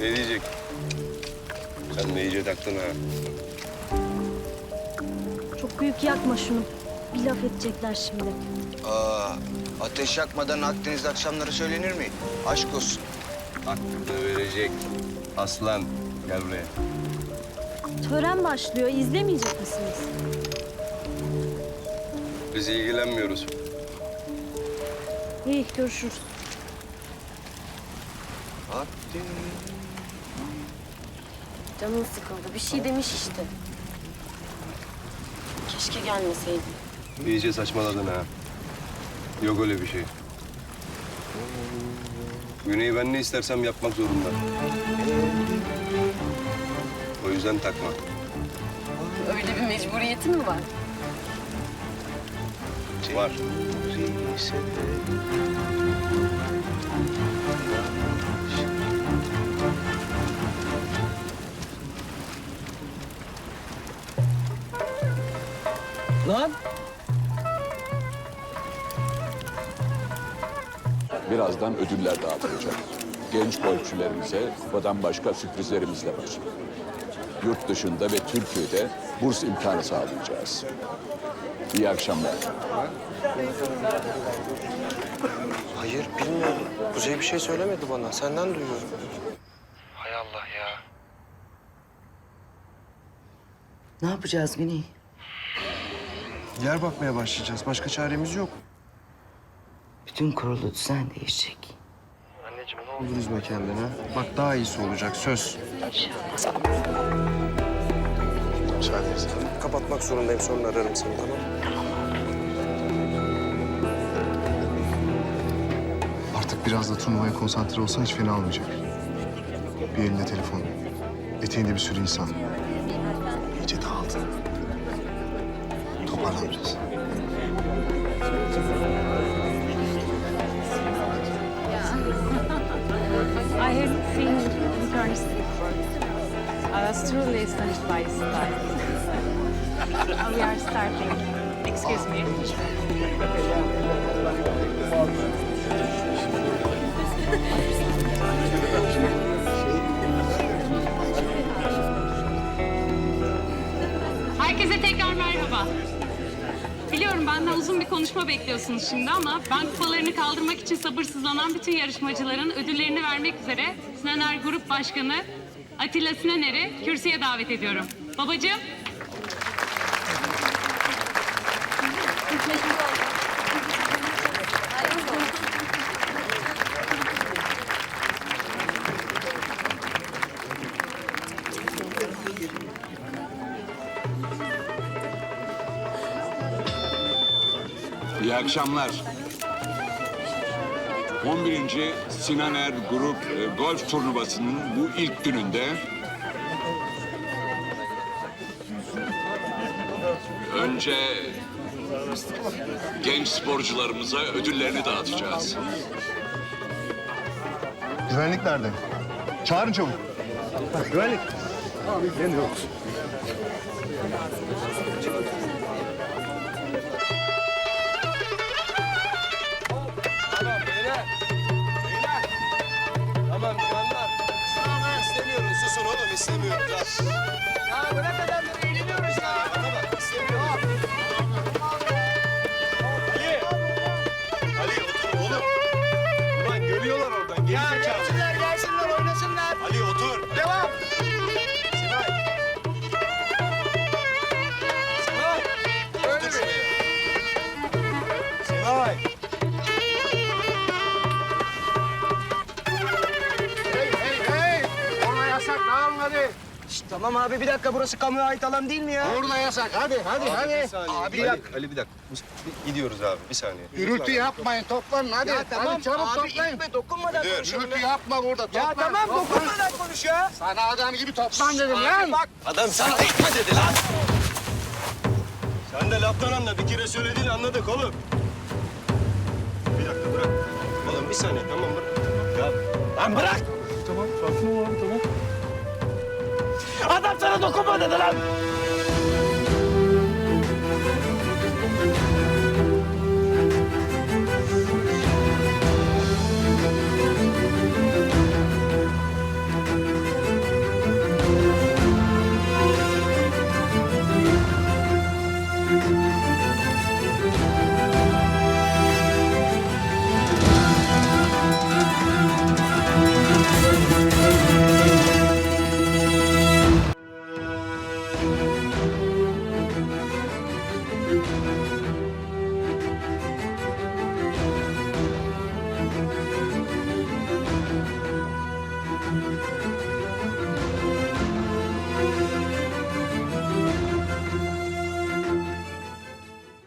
Ne diyecek? Sen de iyice taktın ha. Çok büyük yakma şunu. Bir laf edecekler şimdi. Aa, ateş yakmadan Akdeniz akşamları söylenir mi? Aşk olsun. Hakkını verecek. Aslan gel buraya. Tören başlıyor. İzlemeyecek misiniz? Biz ilgilenmiyoruz. İyi görüşürüz. Akdeniz. Canın sıkıldı. Bir şey demiş işte. Keşke gelmeseydin. İyice saçmaladın ha. Yok öyle bir şey. Güney'i ben ne istersem yapmak zorunda. O yüzden takma. Öyle bir mecburiyetin mi var? Var. Lan! Birazdan ödüller dağıtılacak. Genç golfçülerimize kupadan başka sürprizlerimiz de var. Yurt dışında ve Türkiye'de burs imkanı sağlayacağız. İyi akşamlar. Hayır bilmiyorum. Kuzey bir şey söylemedi bana. Senden duyuyorum. Hay Allah ya. Ne yapacağız Güney? Yer bakmaya başlayacağız. Başka çaremiz yok. Bütün kurulu düzen değişecek. Anneciğim ne olur üzme kendini. Bak daha iyisi olacak söz. Müsaadenizle. Kapatmak zorundayım sonra ararım seni tamam Artık biraz da turnuvaya konsantre olsan hiç fena olmayacak. Bir elinde telefon, eteğinde bir sürü insan. İyice dağıldı. I have seen interns before. Uh, that's truly astonished by style. we are starting. Excuse me. uzun bir konuşma bekliyorsunuz şimdi ama ben kupalarını kaldırmak için sabırsızlanan bütün yarışmacıların ödüllerini vermek üzere Sinaner Grup Başkanı Atilla Sinaner'i kürsüye davet ediyorum. Babacığım. İyi akşamlar. 11. Sinan Er Grup e, Golf Turnuvası'nın bu ilk gününde önce genç sporcularımıza ödüllerini dağıtacağız. Güvenlik nerede? Çağırın çabuk. Güvenlik. Geliyoruz. Tamam canlar. İstemiyoruz. Susun oğlum istemiyoruz. Ya bırak adamları eğleniyoruz ya. Bana bak istemiyoruz. Ali. Tamam abi bir dakika burası kamuya ait alan değil mi ya? Orada yasak. Hadi, hadi, hadi. Bir saniye. Abi Ali, Ali bir dakika. Gidiyoruz abi bir saniye. Gürültü yapmayın. Toplanın hadi. Ya tamam hadi çabuk abi toplayın. itme dokunmadan Dur. konuşalım. Gürültü yapma burada. Toplan. Ya tamam toplan. dokunmadan konuş ya. Sana adam gibi toplan dedim lan. Bak Adam sana itme dedi lan. Sen de laftan anla. Bir kere söylediğini anladık oğlum. Bir dakika bırak. Oğlum bir saniye tamam bırak. Ya lan bırak. Tamam sakin ol abi tamam. Adam sana dokunma dedi lan.